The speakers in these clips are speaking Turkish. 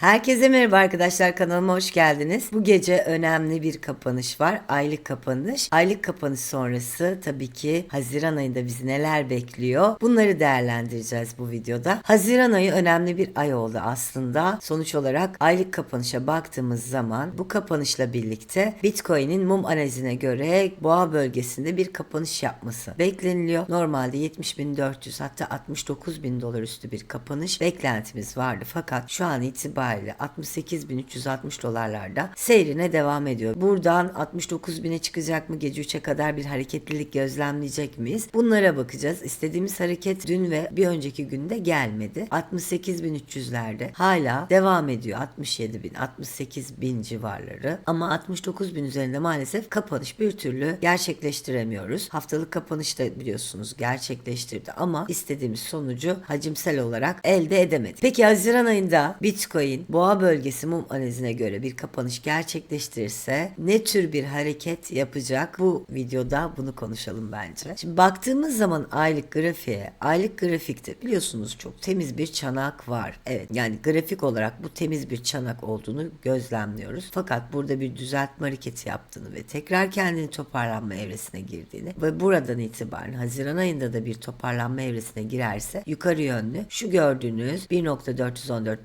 Herkese merhaba arkadaşlar kanalıma hoş geldiniz. Bu gece önemli bir kapanış var. Aylık kapanış. Aylık kapanış sonrası tabii ki Haziran ayında bizi neler bekliyor? Bunları değerlendireceğiz bu videoda. Haziran ayı önemli bir ay oldu aslında. Sonuç olarak aylık kapanışa baktığımız zaman bu kapanışla birlikte Bitcoin'in mum analizine göre boğa bölgesinde bir kapanış yapması bekleniliyor. Normalde 70.400 hatta 69.000 dolar üstü bir kapanış beklentimiz vardı. Fakat şu an itibariyle 68.360 dolarlarda seyrine devam ediyor. Buradan 69.000'e çıkacak mı? Gece 3'e kadar bir hareketlilik gözlemleyecek miyiz? Bunlara bakacağız. İstediğimiz hareket dün ve bir önceki günde gelmedi. 68.300'lerde hala devam ediyor. 67.000, 68.000 civarları. Ama 69.000 üzerinde maalesef kapanış bir türlü gerçekleştiremiyoruz. Haftalık kapanış da biliyorsunuz gerçekleştirdi ama istediğimiz sonucu hacimsel olarak elde edemedik. Peki Haziran ayında Bitcoin boğa bölgesi mum analizine göre bir kapanış gerçekleştirirse ne tür bir hareket yapacak? Bu videoda bunu konuşalım bence. Şimdi baktığımız zaman aylık grafiğe, aylık grafikte biliyorsunuz çok temiz bir çanak var. Evet yani grafik olarak bu temiz bir çanak olduğunu gözlemliyoruz. Fakat burada bir düzeltme hareketi yaptığını ve tekrar kendini toparlanma evresine girdiğini ve buradan itibaren Haziran ayında da bir toparlanma evresine girerse yukarı yönlü şu gördüğünüz 1.414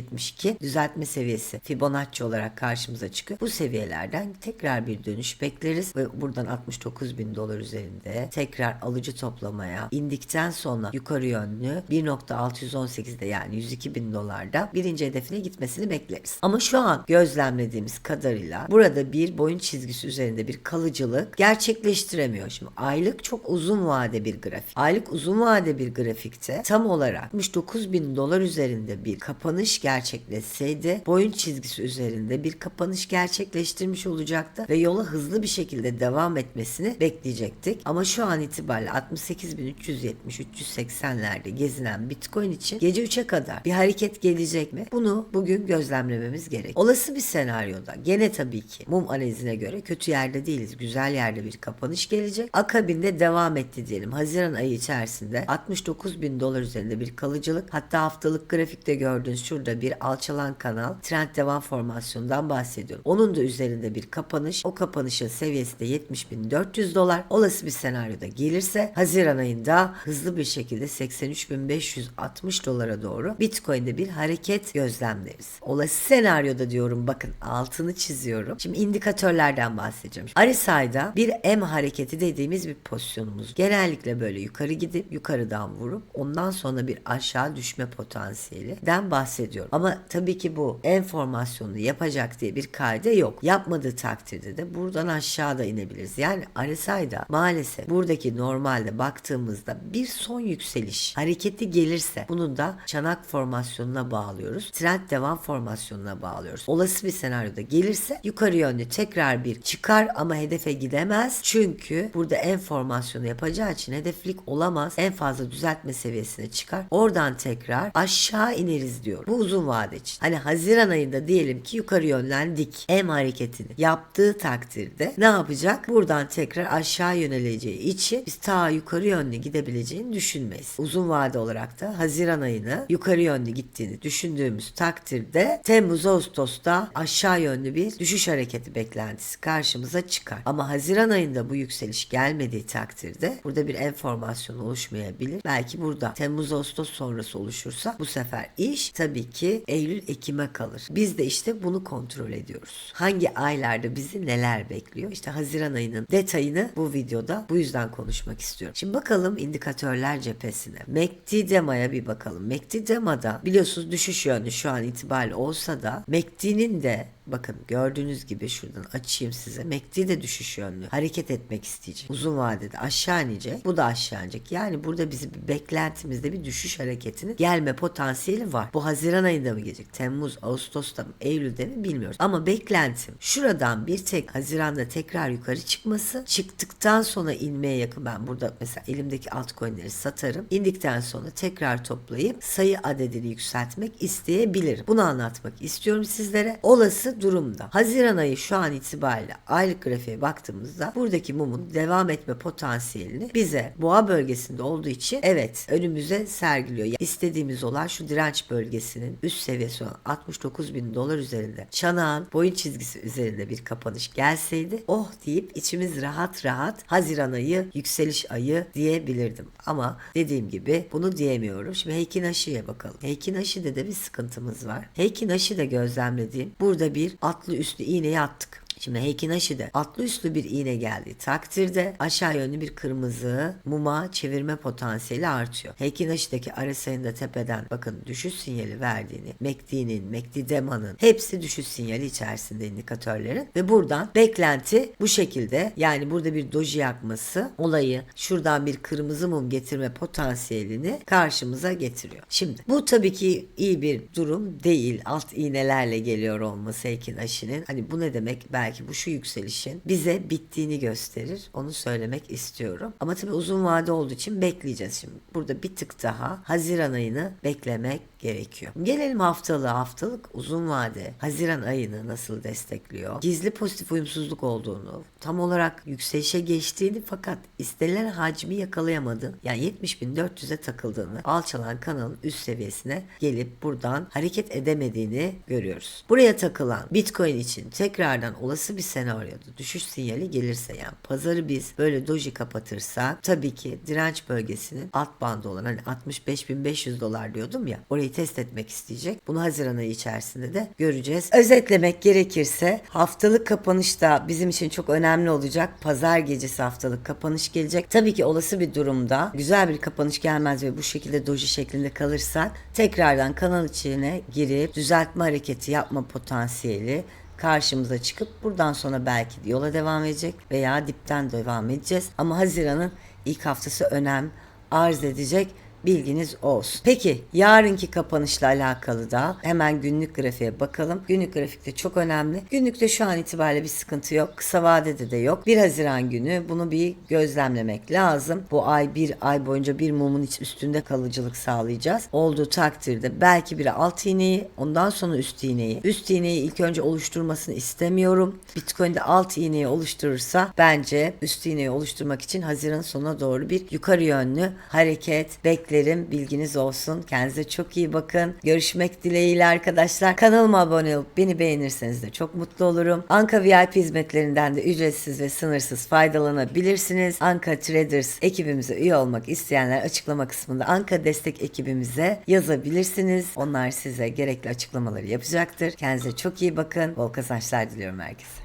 1.272 düzeltme seviyesi Fibonacci olarak karşımıza çıkıyor. Bu seviyelerden tekrar bir dönüş bekleriz ve buradan 69 bin dolar üzerinde tekrar alıcı toplamaya indikten sonra yukarı yönlü 1.618'de yani 102 bin dolarda birinci hedefine gitmesini bekleriz. Ama şu an gözlemlediğimiz kadarıyla burada bir boyun çizgisi üzerinde bir kalıcılık gerçekleştiremiyor. Şimdi aylık çok uzun vade bir grafik. Aylık uzun vade bir grafikte tam olarak 69 bin dolar üzerinde bir kapanış gerçekleşseydi boyun çizgisi üzerinde bir kapanış gerçekleştirmiş olacaktı ve yola hızlı bir şekilde devam etmesini bekleyecektik. Ama şu an itibariyle 68.370-380'lerde gezinen Bitcoin için gece 3'e kadar bir hareket gelecek mi? Bunu bugün gözlemlememiz gerek. Olası bir senaryoda gene tabii ki mum analizine göre kötü yerde değiliz. Güzel yerde bir kapanış gelecek. Akabinde devam etti diyelim. Haziran ayı içerisinde 69 bin dolar üzerinde bir kalıcılık hatta haftalık grafikte gördüğünüz şurada bir alçalan kanal trend devam formasyonundan bahsediyorum. Onun da üzerinde bir kapanış. O kapanışın seviyesi de 70.400 dolar. Olası bir senaryoda gelirse Haziran ayında hızlı bir şekilde 83.560 dolara doğru Bitcoin'de bir hareket gözlemleriz. Olası senaryoda diyorum bakın altını çiziyorum. Şimdi indikatörlerden bahsedeceğim. RSI'da bir M hareketi dediğimiz bir pozisyonumuz. Genellikle böyle yukarı gidip yukarıdan vurup ondan sonra bir aşağı düşme potansiyelinden bahsediyorum. Ama tabii ki bu en formasyonunu yapacak diye bir kaide yok. Yapmadığı takdirde de buradan aşağıda inebiliriz. Yani RSI'da maalesef buradaki normalde baktığımızda bir son yükseliş hareketi gelirse bunu da çanak formasyonuna bağlıyoruz. Trend devam formasyonuna bağlıyoruz. Olası bir senaryoda gelirse yukarı yönlü tekrar bir çıkar ama hedefe gidemez. Çünkü burada en formasyonu yapacağı için hedeflik olamaz. En fazla düzeltme seviyesine çıkar. Oradan tekrar aşağı ineriz diyor. Bu uzun vade için. Hani Haziran ayında diyelim ki yukarı yönlen dik. M hareketini yaptığı takdirde ne yapacak? Buradan tekrar aşağı yöneleceği için biz ta yukarı yönlü gidebileceğini düşünmeyiz. Uzun vade olarak da Haziran ayını yukarı yönlü gittiğini düşündüğümüz takdirde Temmuz Ağustos'ta aşağı yönlü bir düşüş hareketi beklentisi karşımıza çıkar. Ama Haziran ayında bu yükseliş gelmediği takdirde burada bir enformasyon oluşmayabilir. Belki burada Temmuz Ağustos sonrası oluşursa bu sefer iş tabii ki Eylül Ekim'e kalır. Biz de işte bunu kontrol ediyoruz. Hangi aylarda bizi neler bekliyor? İşte Haziran ayının detayını bu videoda bu yüzden konuşmak istiyorum. Şimdi bakalım indikatörler cephesine. MACD Dema'ya bir bakalım. MACD Dema'da biliyorsunuz düşüş yönlü şu an itibariyle olsa da MACD'nin de Bakın gördüğünüz gibi şuradan açayım size. MACD de düşüş yönlü. Hareket etmek isteyecek. Uzun vadede aşağı inecek. Bu da aşağı inecek. Yani burada bizim beklentimizde bir düşüş hareketinin gelme potansiyeli var. Bu Haziran ayında mı gelecek? Temmuz, Ağustos'ta mı? Eylül'de mi? Bilmiyoruz. Ama beklentim şuradan bir tek Haziran'da tekrar yukarı çıkması. Çıktıktan sonra inmeye yakın. Ben burada mesela elimdeki altcoin'leri satarım. İndikten sonra tekrar toplayıp sayı adedini yükseltmek isteyebilirim. Bunu anlatmak istiyorum sizlere. Olası durumda. Haziran ayı şu an itibariyle aylık grafiğe baktığımızda buradaki mumun devam etme potansiyelini bize boğa bölgesinde olduğu için evet önümüze sergiliyor. Yani istediğimiz olan şu direnç bölgesinin üst seviyesi olan 69 bin dolar üzerinde çanağın boyun çizgisi üzerinde bir kapanış gelseydi oh deyip içimiz rahat rahat Haziran ayı yükseliş ayı diyebilirdim. Ama dediğim gibi bunu diyemiyorum. Şimdi Heikin Aşı'ya bakalım. Heikin Aşı'da da bir sıkıntımız var. Heikin Aşı'da gözlemlediğim burada bir atlı üstlü iğneyi attık. Şimdi Heikin Aşı'da atlı üstlü bir iğne geldiği takdirde aşağı yönlü bir kırmızı muma çevirme potansiyeli artıyor. Heikin Aşı'daki RSI'nin de tepeden bakın düşüş sinyali verdiğini, MACD'nin, MACD Dema'nın hepsi düşüş sinyali içerisinde indikatörlerin ve buradan beklenti bu şekilde yani burada bir doji yakması olayı şuradan bir kırmızı mum getirme potansiyelini karşımıza getiriyor. Şimdi bu tabii ki iyi bir durum değil. Alt iğnelerle geliyor olması Heikin Aşı'nın. Hani bu ne demek? Belki bu şu yükselişin bize bittiğini gösterir. Onu söylemek istiyorum. Ama tabii uzun vade olduğu için bekleyeceğiz şimdi. Burada bir tık daha Haziran ayını beklemek gerekiyor. Gelelim haftalığa. Haftalık uzun vade Haziran ayını nasıl destekliyor? Gizli pozitif uyumsuzluk olduğunu, tam olarak yükselişe geçtiğini fakat istenilen hacmi yakalayamadı. Yani 70.400'e takıldığını, alçalan kanalın üst seviyesine gelip buradan hareket edemediğini görüyoruz. Buraya takılan Bitcoin için tekrardan olası bir senaryoda düşüş sinyali gelirse yani pazarı biz böyle doji kapatırsak tabii ki direnç bölgesinin alt bandı olan hani 65.500 dolar diyordum ya orayı test etmek isteyecek. Bunu Haziran ayı içerisinde de göreceğiz. Özetlemek gerekirse haftalık kapanış da bizim için çok önemli olacak. Pazar gecesi haftalık kapanış gelecek. Tabii ki olası bir durumda güzel bir kapanış gelmez ve bu şekilde doji şeklinde kalırsa tekrardan kanal içine girip düzeltme hareketi yapma potansiyeli karşımıza çıkıp buradan sonra belki yola devam edecek veya dipten devam edeceğiz. Ama Haziran'ın ilk haftası önem arz edecek. Bilginiz olsun. Peki yarınki kapanışla alakalı da hemen günlük grafiğe bakalım. Günlük grafikte çok önemli. Günlükte şu an itibariyle bir sıkıntı yok. Kısa vadede de yok. 1 Haziran günü bunu bir gözlemlemek lazım. Bu ay bir ay boyunca bir mumun iç üstünde kalıcılık sağlayacağız. Olduğu takdirde belki bir alt iğneyi ondan sonra üst iğneyi. Üst iğneyi ilk önce oluşturmasını istemiyorum. Bitcoin'de alt iğneyi oluşturursa bence üst iğneyi oluşturmak için Haziran sonuna doğru bir yukarı yönlü hareket beklerim. Bilginiz olsun. Kendinize çok iyi bakın. Görüşmek dileğiyle arkadaşlar. Kanalıma abone olup beni beğenirseniz de çok mutlu olurum. Anka VIP hizmetlerinden de ücretsiz ve sınırsız faydalanabilirsiniz. Anka Traders ekibimize üye olmak isteyenler açıklama kısmında Anka destek ekibimize yazabilirsiniz. Onlar size gerekli açıklamaları yapacaktır. Kendinize çok iyi bakın. Bol kazançlar diliyorum herkese.